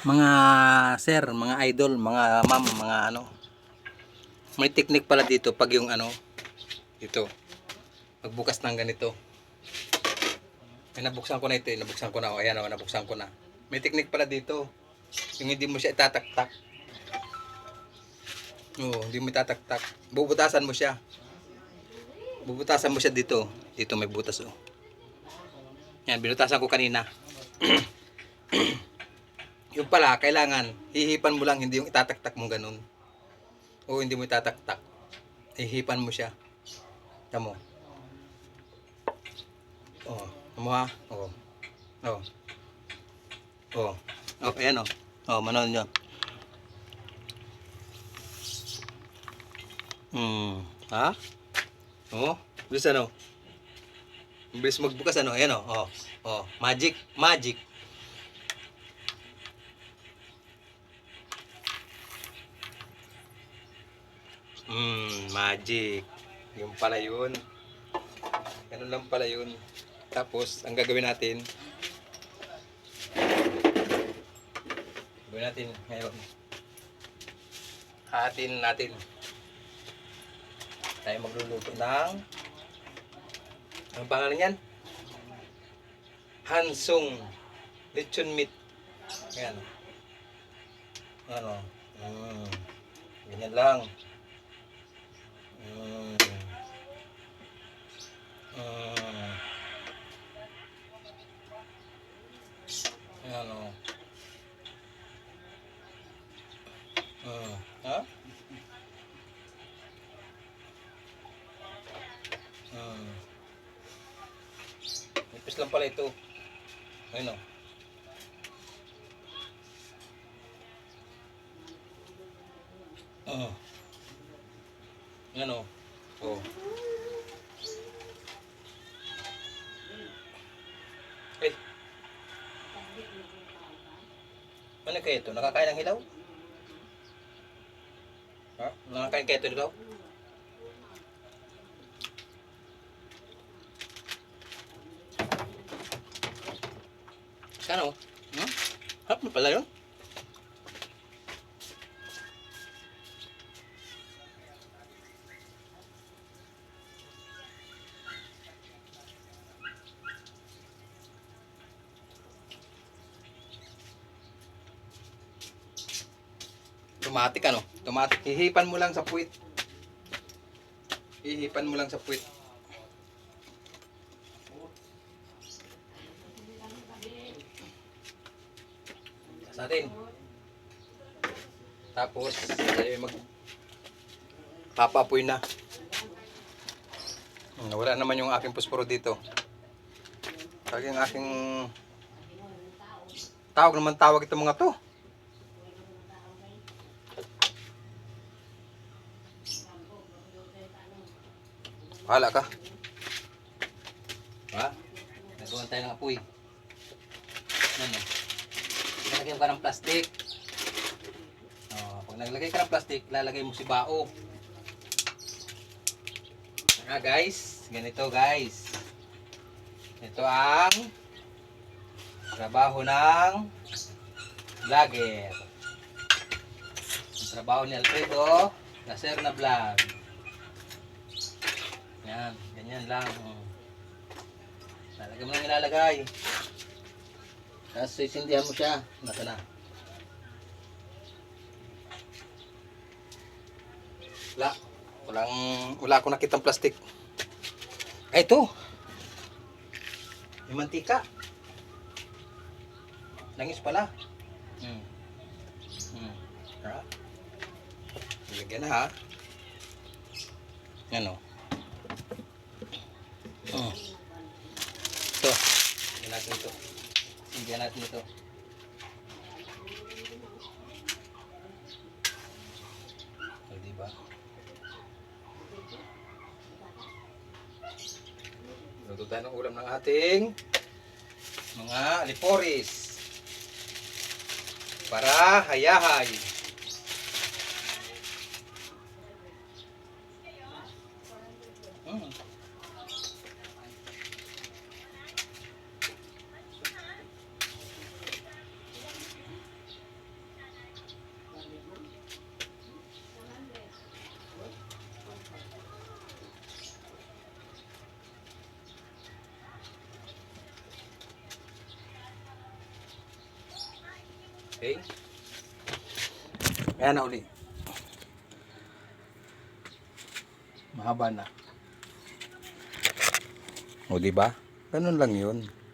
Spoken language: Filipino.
mga sir, mga idol, mga ma'am, mga ano. May technique pala dito pag yung ano, ito. Pagbukas ng ganito. Ay, nabuksan ko na ito, eh. nabuksan ko na. O, ayan o, nabuksan ko na. May technique pala dito. Yung hindi mo siya itataktak. Oo, hindi mo itataktak. Bubutasan mo siya. Bubutasan mo siya dito. Dito may butas oh. Yan, binutasan ko kanina. yung pala, kailangan, hihipan mo lang, hindi yung itataktak mo ganun. O hindi mo itataktak. Hihipan mo siya. Tamo. Oh, tamo ha? Oh. Oh. Oh. Oh, ayan oh. Oh, manon nyo. Hmm. Ha? Oh, bilis ano? Bilis magbukas ano? Ayan oh. Oh. Oh, magic, magic. Hmm, magic. Yung pala yun. Ganun lang pala yun. Tapos, ang gagawin natin, gawin natin ngayon. Hatin natin. Tayo magluluto ng ang pangalan yan? Hansung lechon meat. Ayan. Ano? Mm. Ganyan lang. Mm. Mm. Ayan o. Mm. Ha? Lang pala ito. Ayun o. Oh. Yan o. Oh. Eh. Ano kaya ito? Nakakain ng hilaw? Ha? Nakakain kaya ito hilaw? Sana oh. Hmm? Harap na yun. Automatic ano? Automatic. Hihipan mo lang sa puwit. Hihipan mo lang sa puwit. sa atin. Tapos, tayo mag papapoy na. Hmm, Wala naman yung aking pusporo dito. Lagi ang aking tawag naman tawag itong mga to. Wala ka. Ha? Nagawan tayo ng apoy. Ano? Lalagay ka ng plastic. Oh, pag naglagay ka ng plastic, lalagay mo si bao. Ah, guys, ganito guys. Ito ang trabaho ng vlogger. Ang trabaho ni Alfredo, laser na vlog. Yan, ganyan lang. Oh. Lalagay mo lang ilalagay. Tapos sisindihan mo siya. Nasa na. Wala. Walang, wala akong nakitang plastic. Ay, ito. Yung mantika. Langis pala. Hmm. Hmm. Ha? Ilagyan na ha. Yan o. Hmm. Ito. Ilagyan natin ito. Hindi natin ito. O, diba? Luto tayo ng ulam ng ating mga liporis. Para hayahay. Okay? Ayan na uli. Mahaba na. O, di ba? Ganun lang yun.